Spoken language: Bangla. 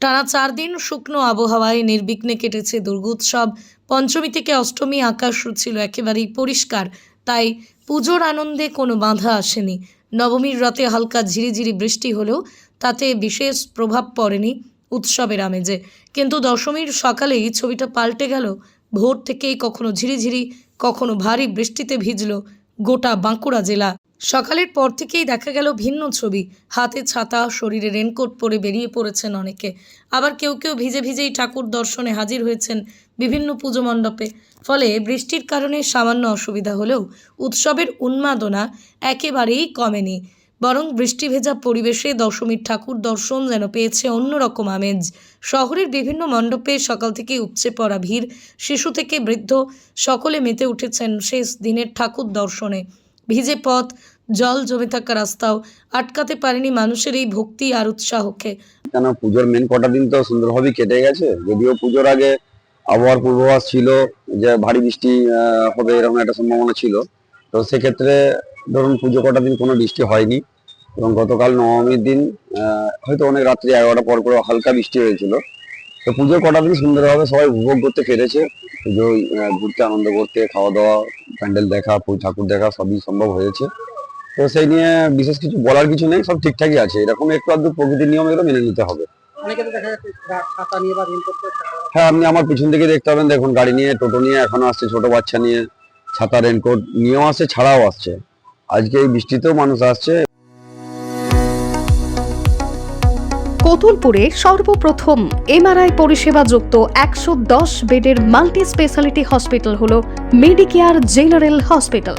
টানা চার দিন শুকনো আবহাওয়ায় নির্বিঘ্নে কেটেছে দুর্গোৎসব। পঞ্চমী থেকে অষ্টমী আকাশ ছিল একেবারেই পরিষ্কার, তাই পুজোর আনন্দে কোনো বাধা আসেনি। নবমীর রাতে হালকা ঝিরিঝিরি বৃষ্টি হলেও তাতে বিশেষ প্রভাব পড়েনি উৎসবের আমেজে। কিন্তু দশমীর সকালেই ছবিটা পাল্টে গেল। ভোর থেকেই কখনো ঝিরিঝিরি, কখনো ভারী বৃষ্টিতে ভিজল গোটা বাঁকুড়া জেলা। সকালের পর থেকেই দেখা গেল ভিন্ন ছবি। হাতে ছাতা, শরীরে রেনকোট পরে বেরিয়ে পড়েছেন অনেকে। আবার কেউ কেউ ভিজে ভিজেই ঠাকুর দর্শনে হাজির হয়েছেন বিভিন্ন পুজো মণ্ডপে। ফলে বৃষ্টির কারণে সামান্য অসুবিধা হলেও উৎসবের উন্মাদনা একেবারেই কমেনি। বরং বৃষ্টি ভেজা পরিবেশে দশমীর ঠাকুর দর্শন যেন পেয়েছে অন্যরকম আমেজ। শহরের বিভিন্ন মণ্ডপে সকাল থেকে উপচে পড়া ভিড়, শিশু থেকে বৃদ্ধ, সকলে মেতে উঠেছেন শেষ দিনের ঠাকুর দর্শনে। ভিজে পথ জল জমে থাকা রাস্তাও আটকাতে পারেনি মানুষের এই ভক্তি আর উৎসাহকে। কেন? পুজোর মেন কটা দিন তো সুন্দরভাবেই কেটে গেছে। যদিও পুজোর আগে আবহাওয়ার পূর্বাভাস ছিল যে ভারী বৃষ্টি হবে এরকম একটা সম্ভাবনা ছিল। তো সেক্ষেত্রে ধরুন পুজো কটা দিন কোনো বৃষ্টি হয়নি এবং গতকাল নবমীর দিন হয়তো অনেক রাত্রি এগারোটা পর করে হালকা বৃষ্টি হয়েছিল। তো পুজোর কটা দিন সুন্দরভাবে সবাই উপভোগ করতে পেরেছে। পুজো ঘুরতে, আনন্দ করতে, খাওয়া দাওয়া, প্যান্ডেল দেখা ঠাকুর দেখা সবই সম্ভব হয়েছে। তো সেই নিয়ে বিশেষ কিছু বলার কিছু নেই সব ঠিকঠাকই আছে। এরকম একটু আধটু প্রকৃতির নিয়ম এগুলো মেনে নিতে হবে। অনেকে তো দেখা যাচ্ছে ছা- ছাতা নিয়ে বা রেনকোট পরে থাকে। হ্যাঁ আপনি আমার পিছন থেকে দেখতে পাবেন দেখুন গাড়ি নিয়ে টোটো নিয়ে এখনও আসছে ছোট বাচ্চা নিয়ে ছাতা রেনকোট নিয়েও আসছে ছাড়াও আসছে। আজকে এই বৃষ্টিতেও মানুষ আসছে। কতুলপুরে সর্বপ্রথম এমআরআই পরিষেবা যুক্ত একশো দশ বেডের মাল্টি স্পেশালিটি হসপিটাল হল মেডিকেয়ার জেনারেল হসপিটাল।